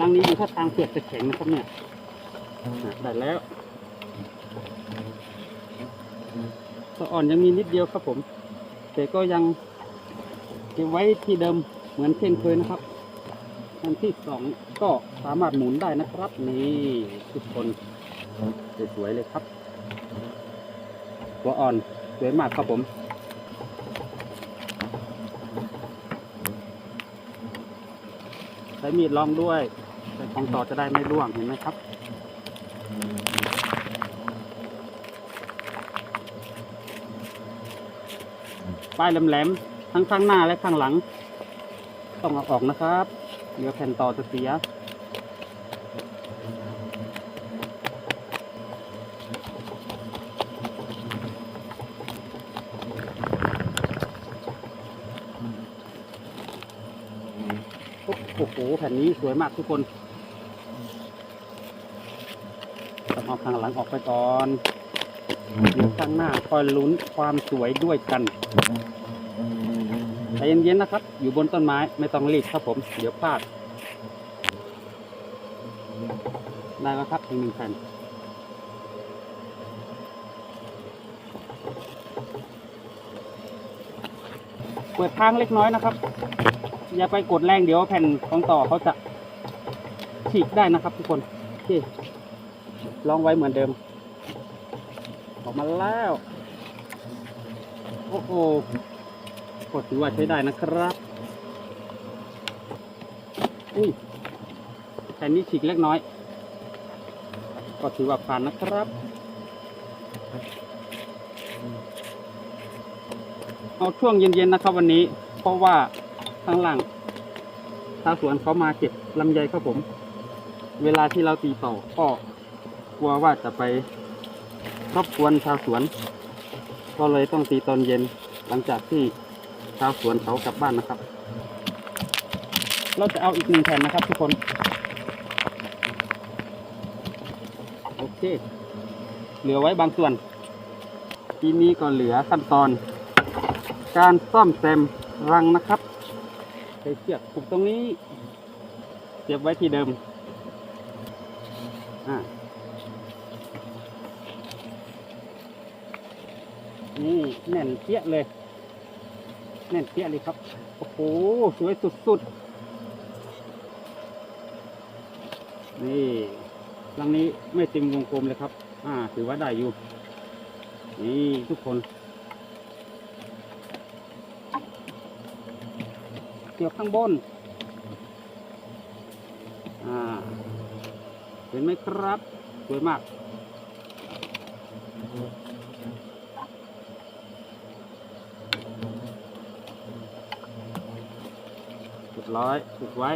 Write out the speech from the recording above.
รังนี้ดูท่าทางเปลือกจะแข็งนะครับเนี่ยได้แล้วตัวอ่อนยังมีนิดเดียวครับผม แต่ก็ยังเก็บไว้ที่เดิมเหมือนเช่นเคยนะครับอันที่สองก็สามารถหมุนได้นะครับ นี่ทุกคนสวยๆเลยครับ ตัวอ่อนสวยมากครับผมใช้มีดลองด้วย ของต่อจะได้ไม่ร่วงเห็นไหมครับ ป้ายแหลมๆทั้งข้างหน้าและข้างหลัง ต้องเอาออกนะครับ เดี๋ยวแผ่นต่อจะเสียโอ้โห แผ่นนี้สวยมากทุกคน ต้องเอาข้างหลังออกไปก่อนเดี๋ยวข้างหน้าคอยลุ้นความสวยด้วยกันใจเย็นๆนะครับ อยู่บนต้นไม้ไม่ต้องรีบครับผม เดี๋ยวพลาด ได้แล้วครับอีกหนึ่งแผ่นเปิดทางเล็กน้อยนะครับ อย่าไปกดแรงเดี๋ยวแผ่นของต่อเขาจะฉีกได้นะครับทุกคนโอเค ลองไว้เหมือนเดิม ออกมาแล้ว โอ้โหกดถือว่าใช้ได้นะครับ อุ้ยแผ่นนี้ฉีกเล็กน้อย ก็ถือว่าผ่านนะครับ เอาช่วงเย็นๆนะครับวันนี้ เพราะว่าข้างล่างชาวสวนเขามาเก็บลำไยครับผม เวลาที่เราตีต่อก็ กลัวว่าจะไปรบกวนชาวสวน ก็เลยต้องตีตอนเย็นหลังจากที่ชาวสวนเขากลับบ้านนะครับ เราจะเอาอีกหนึ่งแผ่นนะครับทุกคน โอเค เหลือไว้บางส่วน ทีนี้ก็เหลือขั้นตอน การซ่อมแซมรังนะครับใช้เชือกผูกตรงนี้เสียบไว้ที่เดิม อ่า นี่แน่นเปี้ยเลย แน่นเปี้ยเลยครับ โอ้โห สวยสุดๆ นี่รังนี้ไม่เต็มวงกลมเลยครับ อ่า ถือว่าได้อยู่ นี่ทุกคน เกี่ยวข้างบน อ่า เห็นไหมครับ สวยมาก เรียบร้อยถูกไว้